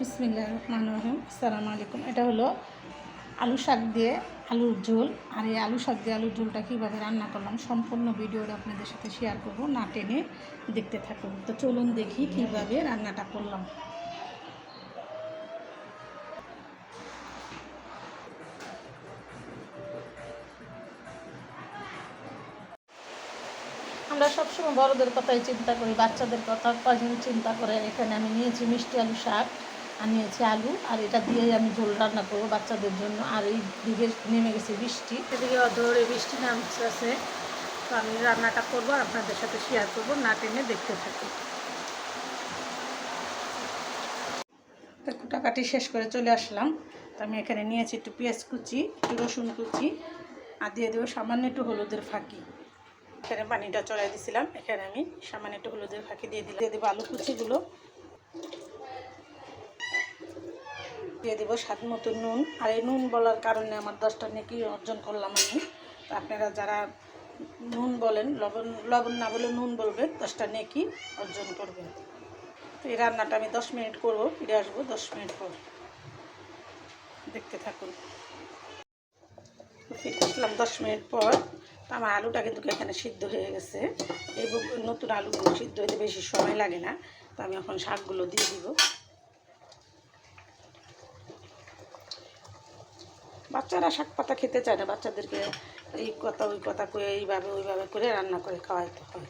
বিসমিল্লাহ রহমান রহিম আসসালামু আলাইকুম এটা হলো আলু শাক দিয়ে আলুর ঝোল। আর এই আলু শাক দিয়ে আলুর ঝোলটা কীভাবে রান্না করলাম, সম্পূর্ণ ভিডিওটা আপনাদের সাথে শেয়ার করব। না টেনে দেখতে থাকুন। তো চলুন দেখি কীভাবে রান্নাটা করলাম। আমরা সবসময় বড়দের কথাই চিন্তা করি, বাচ্চাদের কথা কজন চিন্তা করে? এখানে আমি নিয়েছি মিষ্টি আলু শাক। আর নিয়েছি আলু আর এটা দিয়ে আমি ঝোল রান্না করব বাচ্চাদের জন্য। আর এই দিকে নেমে গেছে বৃষ্টি। এদিকে অধরে বৃষ্টি নামছে আছে তো আমি রান্নাটা করব আর আপনাদের সাথে শেয়ার করব না টেনে দেখতে থাকি। তো কুটাকাটি শেষ করে চলে আসলাম। তো আমি এখানে নিয়েছি একটু পেঁয়াজ কুচি একটু রসুন কুচি আর দিয়ে দেবো সামান্য একটু হলুদের ফাঁকি। এখানে পানিটা চড়াই দিছিলাম এখানে আমি সামান্য একটু হলুদের ফাঁকি দিয়ে দিলাম। দিয়ে দেবো আলু কুচিগুলো দিয়ে দেবো স্বাদ মতো নুন। আর এই নুন বলার কারণে আমার দশটা নেকি অর্জন করলাম আমি। আপনারা যারা নুন বলেন, লবণ লবণ না বলে নুন বলবেন, দশটা নেকি অর্জন করবেন। তো এই রান্নাটা আমি দশ মিনিট করব, ফিরে আসব দশ মিনিট পর। দেখতে থাকুন। ফিরে আসলাম দশ মিনিট পর। তো আমার আলুটা কিন্তু এখানে সিদ্ধ হয়ে গেছে। এই নতুন আলুগুলো সিদ্ধ হতে বেশি সময় লাগে না। তো আমি এখন শাকগুলো দিয়ে দিব। বাচ্চারা শাক পাতা খেতে চায় না, বাচ্চাদেরকে এই কথা, ওই কথা করে এইভাবে, ওইভাবে করে রান্না করে খাওয়াইতে হয়।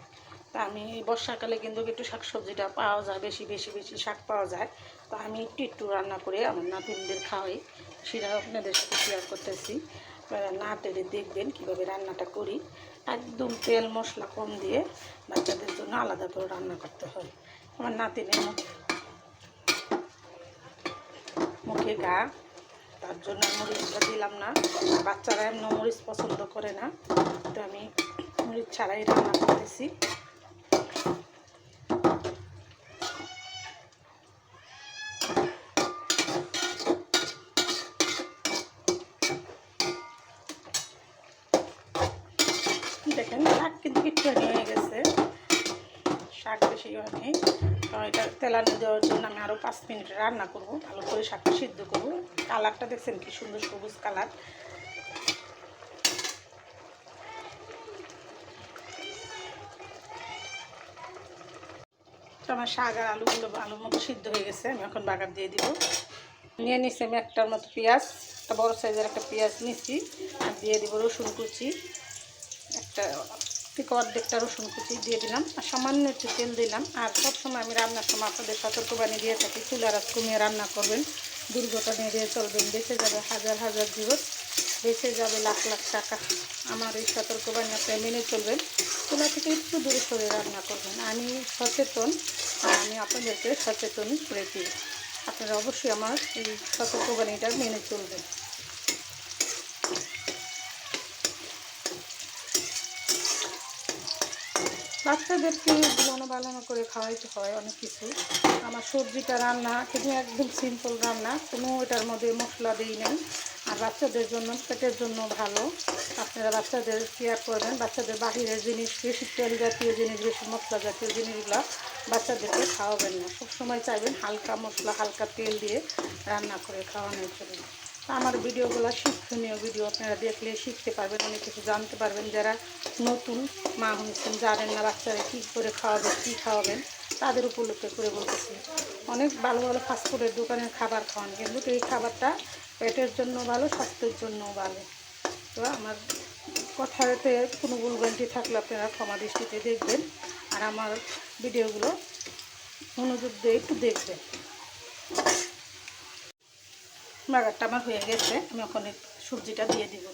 তা আমি এই বর্ষাকালে কিন্তু একটু শাক সবজিটা পাওয়া যায়, বেশি বেশি বেশি শাক পাওয়া যায়। তো আমি একটু একটু রান্না করে আমার নাতিনদের খাওয়াই, সেটা আপনাদের সাথে শেয়ার করতেছি। আপনারা না টেরে দেখবেন কীভাবে রান্নাটা করি। একদম তেল মশলা কম দিয়ে বাচ্চাদের জন্য আলাদা করে রান্না করতে হয়। আমার নাতিনের মুখে গা তার জন্য মরিচটা দিলাম না। বাচ্চারা এমন মরিচ পছন্দ করে না। তো আমি মরিচ ছাড়াই রান্না করতেছি। দেখেন, শাক কিন্তু একটু হয়ে গেছে। শাক বেশি হয়নি তো এটা তেলানি দেওয়ার জন্য আমি আরও পাঁচ মিনিট রান্না করব, ভালো করে শাকটা সিদ্ধ করব। কালারটা দেখছেন কি সুন্দর সবুজ কালার। আমার শাক আর আলুগুলো আলুর মতো সিদ্ধ হয়ে গেছে, আমি এখন বাগার দিয়ে দিব। নিয়ে নিচ্ছি আমি একটার মতো পেঁয়াজ, একটা বড় সাইজের একটা পেঁয়াজ নিচ্ছি আর দিয়ে দিব রসুন কুচি, একটা থেকে অর্ধেকটা রসুন কুচি দিয়ে দিলাম, আর সামান্য একটু তেল দিলাম। আর সবসময় আমি রান্নার সময় আপনাদের সতর্কবাণী দিয়ে থাকি চুলার আজ কমিয়ে রান্না করবেন দুর্ঘটনা এড়িয়ে চলবেন বেঁচে যাবে হাজার হাজার জীবন বেঁচে যাবে লাখ লাখ টাকা। আমার এই সতর্কবাণী আপনি মেনে চলবেন, চুলা থেকে একটু দূরে সরে রান্না করবেন। আমি সচেতন, আর আমি আপনাদেরকে সচেতন দিই। আপনারা অবশ্যই আমার এই সতর্কবাণীটা মেনে চলবেন। বাচ্চাদেরকে বানানো বানানো করে খাওয়াইতে হয় অনেক কিছু। আমার সবজিটা রান্না কিন্তু একদম সিম্পল রান্না, কোনো এটার মধ্যে মশলা দিই নাই। আর বাচ্চাদের জন্য, পেটের জন্য ভালো। আপনারা বাচ্চাদের কেয়ার করবেন। বাচ্চাদের বাহিরের জিনিস বেশি তেল জাতীয় জিনিস বেশি মশলা জাতীয় জিনিসগুলো বাচ্চাদেরকে খাওয়াবেন না। সবসময় চাইবেন হালকা মশলা, হালকা তেল দিয়ে রান্না করে খাওয়ানোর জন্য। আমার ভিডিওগুলো শিক্ষণীয় ভিডিও, আপনারা দেখলে শিখতে পারবেন, অনেক কিছু জানতে পারবেন। যারা নতুন মা হয়েছেন, জানেন না বাচ্চারা কী করে খাওয়াবেন কী খাওয়াবেন, তাদের উপলক্ষে করে বলতেছি। অনেক ভালো ভালো ফাস্টফুডের দোকানের খাবার খাওয়ান, কিন্তু এই খাবারটা পেটের জন্য ভালো, স্বাস্থ্যের জন্যও ভালো। তো আমার কথাতে কোনো ভুলভ্রান্তি থাকলে আপনারা ক্ষমা দৃষ্টিতে দেখবেন, আর আমার ভিডিওগুলো মনোযোগ দিয়ে একটু দেখবেন। বাগারটা আমার হয়ে গেছে, আমি ওখানে সবজিটা দিয়ে দিব।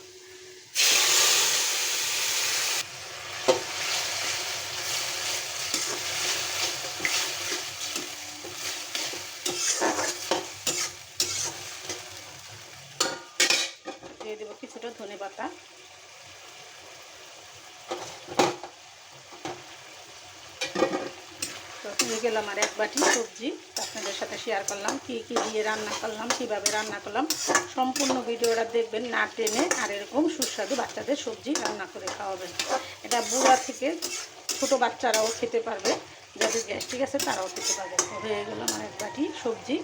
দিয়ে কিছুটা ধনে পাতা। তো আমার এক বাটি সবজি। আপনাদের সাথে শেয়ার করলাম, কী কী দিয়ে রান্না করলাম, কীভাবে রান্না করলাম। সম্পূর্ণ ভিডিওটা দেখবেন না টেনে, আর এরকম সুস্বাদু বাচ্চাদের সবজি রান্না করে খাওয়াবেন। এটা বুড়া থেকে ছোট বাচ্চারাও খেতে পারবে, যাদের গ্যাস্ট্রিক আছে তারাও খেতে পারবে। হয়ে গেল আমার এক বাটি সবজি,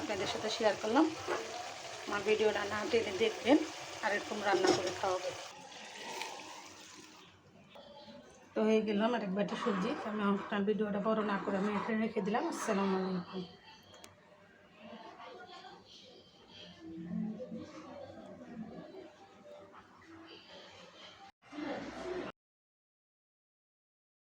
আপনাদের সাথে শেয়ার করলাম। আমার ভিডিওটা না টেনে দেখবেন, আর এরকম রান্না করে খাওয়াবেন। তো হয়ে গেলাম আরেক বাটি সবজি। আমি আমার ভিডিওটা বড় না করে আমি এখানে রেখে দিলাম। আসসালামু আলাইকুম।